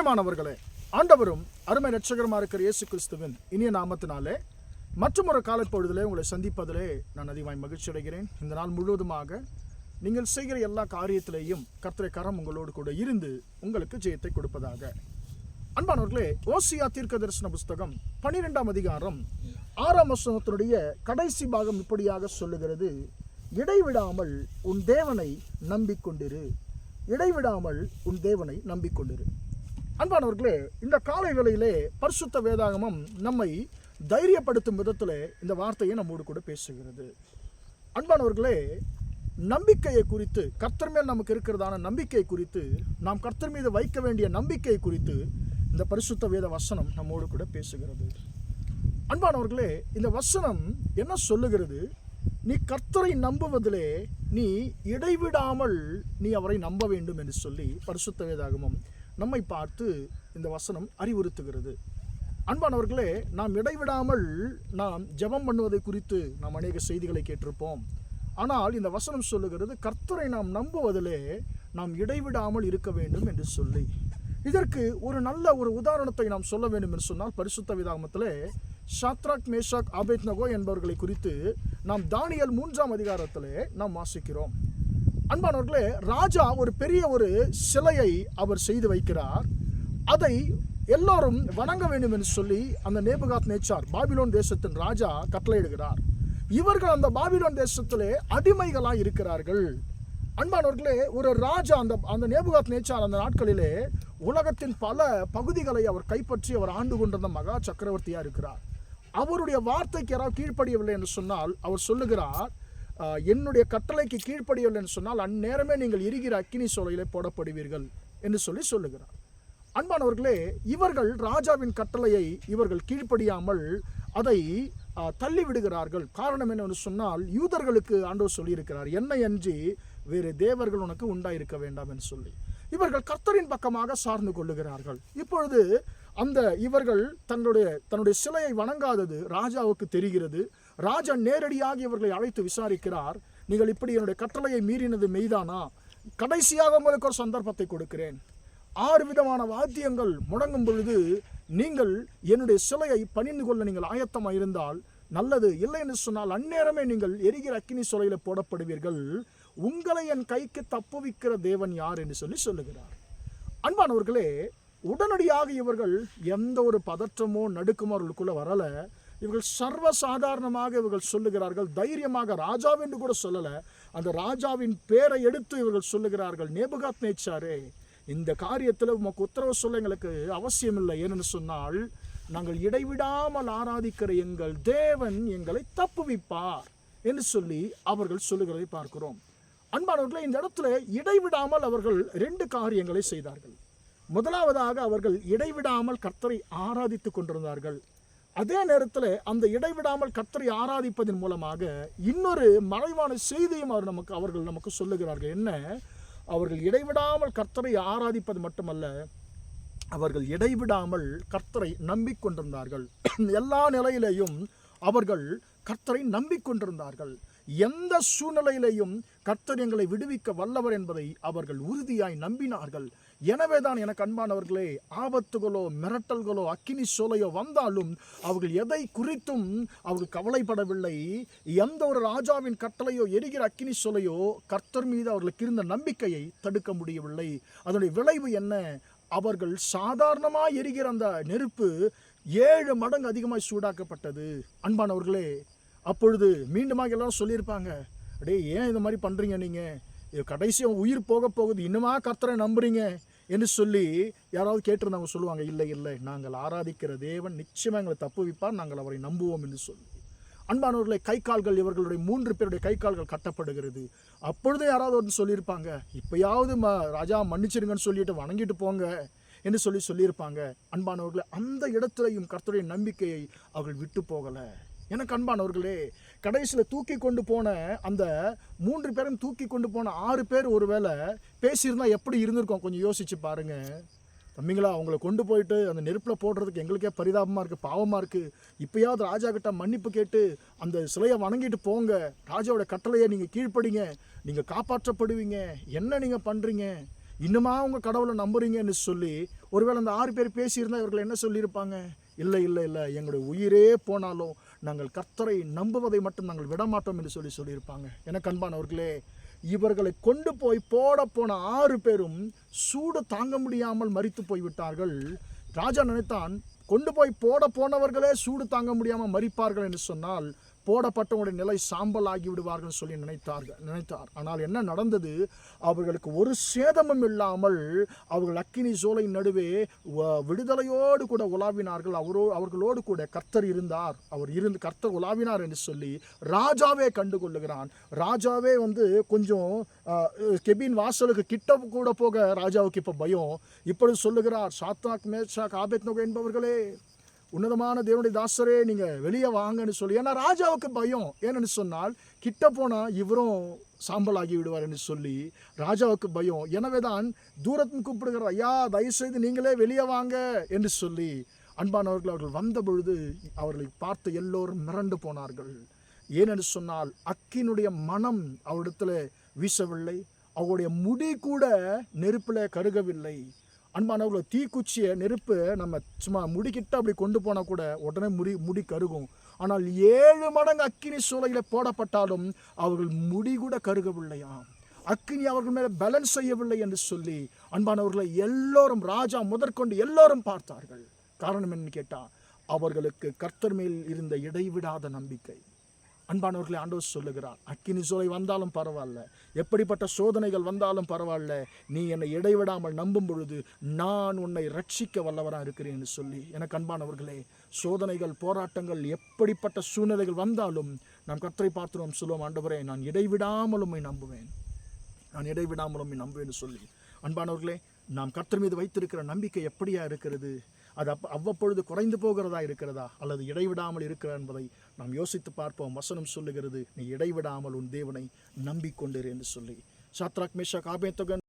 பிரியமானவர்களே ஆண்டவரும் அருமை ரட்சகரமா இருக்கிற இயேசு கிறிஸ்துவின் இனிய நாமத்தினாலே மற்றும் ஒரு காலப்பொழுதிலே உங்களை சந்திப்பதிலே நான் அதிகமாய் மகிழ்ச்சி அடைகிறேன். இந்த நாள் முழுவதுமாக நீங்கள் செய்கிற எல்லா காரியத்திலேயும் கர்த்தரை கரம் உங்களோடு கூட இருந்து உங்களுக்கு ஜெயத்தை கொடுப்பதாக. அன்பானவர்களே ஓசியா தீர்க்க தரிசன புஸ்தகம் பன்னிரெண்டாம் அதிகாரம் ஆறாம் வசனத்தினுடைய கடைசி பாகம் இப்படியாக சொல்லுகிறது. இடைவிடாமல் உன் தேவனை நம்பிக்கொண்டிரு. இடைவிடாமல் உன் தேவனை நம்பிக்கொண்டிரு. அன்பானவர்களே இந்த காலை வேளையிலே பரிசுத்த வேதாகமம் நம்மை தைரியப்படுத்தும் விதத்தில் இந்த வார்த்தையை நம்மோடு கூட பேசுகிறது. அன்பானவர்களே நம்பிக்கையை குறித்து கர்த்தர் மேல் நமக்கு இருக்கிறதான நம்பிக்கை குறித்து நாம் கர்த்தர் மீது வைக்க வேண்டிய நம்பிக்கை குறித்து இந்த பரிசுத்த வேத வசனம் நம்மோடு கூட பேசுகிறது. அன்பானவர்களே இந்த வசனம் என்ன சொல்லுகிறது? நீ கர்த்தரை நம்புவதிலே நீ இடைவிடாமல் நீ அவரை நம்ப வேண்டும் என்று சொல்லி பரிசுத்த வேதாகமம் நம்மை பார்த்து இந்த வசனம் அறிவுறுத்துகிறது. அன்பானவர்களே நாம் இடைவிடாமல் நாம் ஜெபம் பண்ணுவதை குறித்து நாம் அநேக செய்திகளை கேட்டிருப்போம். ஆனால் இந்த வசனம் சொல்லுகிறது கர்த்தரை நாம் நம்புவதிலே நாம் இடைவிடாமல் இருக்க வேண்டும் என்று சொல்லி. இதற்கு ஒரு நல்ல ஒரு உதாரணத்தை நாம் சொல்ல வேண்டும் என்று சொன்னால் பரிசுத்த விதாமத்திலே ஷாத்ராக் மேஷாக் ஆபேத்னகோ என்பவர்களை குறித்து நாம் தானியல் மூன்றாம் அதிகாரத்திலே நாம் வாசிக்கிறோம். அன்பானவர்களே ராஜா ஒரு பெரிய ஒரு சிலையை அவர் செய்து வைக்கிறார். அதை எல்லோரும் வணங்க வேண்டும் என்று சொல்லி அந்த நேபுகாத் நேச்சார் பாபிலோன் தேசத்தின் ராஜா கட்டளையிடுகிறார். இவர்கள் அந்த பாபிலோன் தேசத்திலே அடிமைகளாக இருக்கிறார்கள். அன்பானவர்களே ஒரு ராஜா அந்த அந்த நேபுகாத் நேச்சார் அந்த நாட்களிலே உலகத்தின் பல பகுதிகளை அவர் கைப்பற்றி அவர் ஆண்டு கொண்டிருந்த மகா சக்கரவர்த்தியாக இருக்கிறார். அவருடைய வார்த்தைக்கு யாராவது கீழ்ப்படியவில்லை என்று சொன்னால் அவர் சொல்லுகிறார் என்னுடைய கட்டளைக்கு கீழ்ப்படியவில்லை என்று சொன்னால் அந்நேரமே நீங்கள் இருகிற அக்கினி சோலையிலே போடப்படுவீர்கள் என்று சொல்லி சொல்லுகிறார். அன்பானவர்களே இவர்கள் ராஜாவின் கட்டளையை இவர்கள் கீழ்ப்படியாமல் அதை தள்ளிவிடுகிறார்கள். தள்ளி விடுகிறார்கள் காரணம் என்னவென்று சொன்னால் யூதர்களுக்கு ஆண்டவர் சொல்லியிருக்கிறார் என்னை அன்றி வேறு தேவர்கள் உனக்கு உண்டாயிருக்க வேண்டாம் என்று சொல்லி. இவர்கள் கர்த்தரின் பக்கமாக சார்ந்து கொள்ளுகிறார்கள். இப்பொழுது அந்த இவர்கள் தன்னுடைய தன்னுடைய சிலையை வணங்காதது ராஜாவுக்கு தெரிகிறது. ராஜா நேரடியாக இவர்களை அழைத்து விசாரிக்கிறார். நீங்கள் இப்படி என்னுடைய கட்டளையை மீறினது மெய்தானா? கடைசியாக உங்களுக்கு ஒரு சந்தர்ப்பத்தை கொடுக்கிறேன். ஆறு விதமான வாத்தியங்கள் முடங்கும் பொழுது நீங்கள் என்னுடைய சிலையை பணிந்து கொள்ள நீங்கள் ஆயத்தமாக இருந்தால் நல்லது இல்லை என்று சொன்னால் அந்நேரமே நீங்கள் எரிகிற அக்கினி சிலையில போடப்படுவீர்கள். உங்களை என் கைக்கு தப்புவிக்கிற தேவன் யார் என்று சொல்லி சொல்லுகிறார். அன்பானவர்களே உடனடியாக இவர்கள் எந்த ஒரு பதற்றமோ நடுக்குமோ அவர்களுக்குள்ளே வரல. இவர்கள் சர்வ சாதாரணமாக இவர்கள் சொல்லுகிறார்கள். தைரியமாக ராஜாவென்று கூட சொல்லலை. அந்த ராஜாவின் பேரை எடுத்து இவர்கள் சொல்லுகிறார்கள். நேபுகாத் நேச்சாரே இந்த காரியத்தில் உமக்கு உத்தரவு சொல்ல எங்களுக்கு அவசியம் இல்லை. ஏனென்று சொன்னால் நாங்கள் இடைவிடாமல் ஆராதிக்கிற எங்கள் தேவன் எங்களை தப்புவிப்பார் என்று சொல்லி அவர்கள் சொல்லுகிறதை பார்க்கிறோம். அன்பானவர்களே இந்த இடத்துல இடைவிடாமல் அவர்கள் ரெண்டு காரியங்களை செய்தார்கள். முதலாவதாக அவர்கள் இடைவிடாமல் கர்த்தரை ஆராதித்து கொண்டிருந்தார்கள். அதே நேரத்தில் அந்த இடைவிடாமல் கத்தரை ஆராதிப்பதன் மூலமாக இன்னொரு மறைவான செய்தியும் அவர் நமக்கு அவர்கள் நமக்கு சொல்லுகிறார்கள். என்ன? அவர்கள் இடைவிடாமல் கர்த்தரை ஆராதிப்பது மட்டுமல்ல அவர்கள் இடைவிடாமல் கர்த்தரை நம்பிக்கொண்டிருந்தார்கள். எல்லா நிலையிலேயும் அவர்கள் கர்த்தரை நம்பிக்கொண்டிருந்தார்கள். எந்த சூழ்நிலையிலேயும் கர்த்தர் எங்களை விடுவிக்க வல்லவர் என்பதை அவர்கள் உறுதியாய் நம்பினார்கள். எனவே தான் எனக்கு அன்பானவர்களே ஆபத்துகளோ மிரட்டல்களோ அக்கினி சோலையோ வந்தாலும் அவர்கள் எதை குறித்தும் அவர்கள் கவலைப்படவில்லை. எந்த ஒரு ராஜாவின் கட்டளையோ எரிகிற அக்கினி சோலையோ கர்த்தர் மீது அவர்களுக்கு இருந்த நம்பிக்கையை தடுக்க முடியவில்லை. அதனுடைய விளைவு என்ன? அவர்கள் சாதாரணமாக எரிகிற அந்த நெருப்பு ஏழு மடங்கு அதிகமாக சூடாக்கப்பட்டது. அன்பானவர்களே அப்பொழுது மீண்டுமாக எல்லாரும் சொல்லியிருப்பாங்க அடே ஏன் இந்த மாதிரி பண்ணுறீங்க நீங்கள் கடைசியாக உயிர் போக போகுது. இன்னுமா கர்த்தரை நம்புறீங்க? என்று சொல்லி யாராவது கேட்டிருந்தவங்க சொல்லுவாங்க இல்லை இல்லை நாங்கள் ஆராதிக்கிற தேவன் நிச்சயமாக எங்களை தப்புவிப்பார் நாங்கள் அவரை நம்புவோம் என்று சொல்லி. அன்பானவர்களை கை கால்கள் இவர்களுடைய மூன்று பேருடைய கை கால்கள் கட்டப்படுகிறது. அப்பொழுது யாராவது வந்து சொல்லியிருப்பாங்க இப்போயாவது ம ராஜா மன்னிச்சிருங்கன்னு சொல்லிட்டு வணங்கிட்டு போங்க என்று சொல்லி சொல்லியிருப்பாங்க. அன்பானவர்களை அந்த இடத்துலையும் கர்த்தருடைய நம்பிக்கையை அவர்கள் விட்டு போகலை. எனக்கு அன்பானவர்களே கடைசியில் தூக்கி கொண்டு போன அந்த மூன்று பேரும் தூக்கி கொண்டு போன ஆறு பேர் ஒருவேளை பேசியிருந்தா எப்படி இருந்திருக்கோம்? கொஞ்சம் யோசிச்சு பாருங்க. தம்பிங்களா அவங்கள கொண்டு போயிட்டு அந்த நெருப்பில் போடுறதுக்கு எங்களுக்கே பரிதாபமாக இருக்குது பாவமாக இருக்குது இப்போயாவது ராஜா கிட்ட மன்னிப்பு கேட்டு அந்த சிலையை வணங்கிட்டு போங்க. ராஜாவோட கட்டளையை நீங்கள் கீழ்ப்படிங்க. நீங்கள் காப்பாற்றப்படுவீங்க. என்ன நீங்கள் பண்ணுறீங்க இன்னுமா உங்கள் கடவுளை நம்புறீங்கன்னு சொல்லி ஒருவேளை அந்த ஆறு பேர் பேசியிருந்தால் இவர்கள் என்ன சொல்லியிருப்பாங்க? இல்லை இல்லை இல்லை. எங்களுடைய உயிரே போனாலும் நாங்கள் கர்த்தரை நம்புவதை மட்டும் நாங்கள் விடமாட்டோம் என்று சொல்லி சொல்லியிருப்பாங்க. எனக்கு அன்பானவர்களே இவர்களை கொண்டு போய் போட போன ஆறு பேரும் சூடு தாங்க முடியாமல் மறித்து போய்விட்டார்கள். ராஜா நினைத்தான் கொண்டு போய் போட போனவர்களே சூடு தாங்க முடியாமல் மறிப்பார்கள் என்று சொன்னால் போடப்பட்டவங்களுடைய நிலை சாம்பல் ஆகி விடுவார்கள் சொல்லி நினைத்தார்கள் நினைத்தார். ஆனால் என்ன நடந்தது? அவர்களுக்கு ஒரு சேதமும் இல்லாமல் அவர்கள் அக்கினி சோலை நடுவே வ- விடுதலையோடு கூட உலாவினார்கள். அவரோ அவர்களோடு கூட கர்த்தர் இருந்தார். அவர் இருந்து கர்த்தர் உலாவினார் என்று சொல்லி ராஜாவே கண்டுகொள்ளுகிறான். ராஜாவே வந்து கொஞ்சம் கெபின் வாசலுக்கு கிட்ட கூட போக ராஜாவுக்கு இப்போ பயம். இப்பொழுது சொல்லுகிறார் சாத்தாக் மேஷாக் ஆபேத்னோக என்பவர்களே உன்னதமான தேவனுடைய தாசரே நீங்கள் வெளியே வாங்கன்னு சொல்லி ஏன்னா ராஜாவுக்கு பயம். ஏன்னு சொன்னால் கிட்ட போனால் இவரும் சாம்பலாகி விடுவார் என்று சொல்லி ராஜாவுக்கு பயம். எனவே தான் தூரத்தில் கூப்பிடுகிறார் ஐயா தயவுசெய்து நீங்களே வெளியே வாங்க என்று சொல்லி அன்பானவர்கள் அவர்கள் வந்த பொழுது அவர்களை பார்த்து எல்லோரும் மிரண்டு போனார்கள். ஏனென்று சொன்னால் அக்கினுடைய மனம் அவரிடத்துல வீசவில்லை. அவருடைய முடி கூட நெருப்பில் கருகவில்லை. அன்பானவர்கள் தீக்குச்சியை நெருப்பு நம்ம சும்மா முடிக்கிட்டு அப்படி கொண்டு போனால் கூட உடனே முடி முடி கருகும். ஆனால் ஏழு மடங்கு அக்கினி சூளையில் போடப்பட்டாலும் அவர்கள் முடி கூட கருகவில்லையாம். அக்கினி அவர்கள் மேலே பேலன்ஸ் செய்யவில்லை என்று சொல்லி அன்பானவர்களை எல்லோரும் ராஜா முதற்கொண்டு எல்லோரும் பார்த்தார்கள். காரணம் என்னன்னு கேட்டால் அவர்களுக்கு கர்த்தர் மேல் இருந்த இடைவிடாத நம்பிக்கை. அன்பானவர்களை ஆண்டவர் சொல்லுகிறார் அக்கினி சோலை வந்தாலும் பரவாயில்ல. எப்படிப்பட்ட சோதனைகள் வந்தாலும் பரவாயில்ல. நீ என்னை இடைவிடாமல் நம்பும் பொழுது நான் உன்னை ரட்சிக்க வல்லவராக இருக்கிறேன் சொல்லி எனக்கு அன்பானவர்களே சோதனைகள் போராட்டங்கள் எப்படிப்பட்ட சூழ்நிலைகள் வந்தாலும் நாம் கத்தரை பார்த்துருவோம் சொல்லுவோம் ஆண்டவரே நான் இடைவிடாமலும் நம்புவேன். நான் இடைவிடாமலும் நம்புவேன்னு சொல்லி அன்பானவர்களே நாம் கத்தர் மீது வைத்திருக்கிற நம்பிக்கை எப்படியா இருக்கிறது? அது அப்போ அவ்வப்பொழுது குறைந்து போகிறதா இருக்கிறதா? அல்லது இடைவிடாமல் இருக்கிறதா என்பதை நாம் யோசித்து பார்ப்போம். வசனம் சொல்லுகிறது நீ இடைவிடாமல் உன் தேவனை நம்பிக்கொண்டிரு என்று சொல்லி. சாத்ராக் மேஷா காபேத்தகன்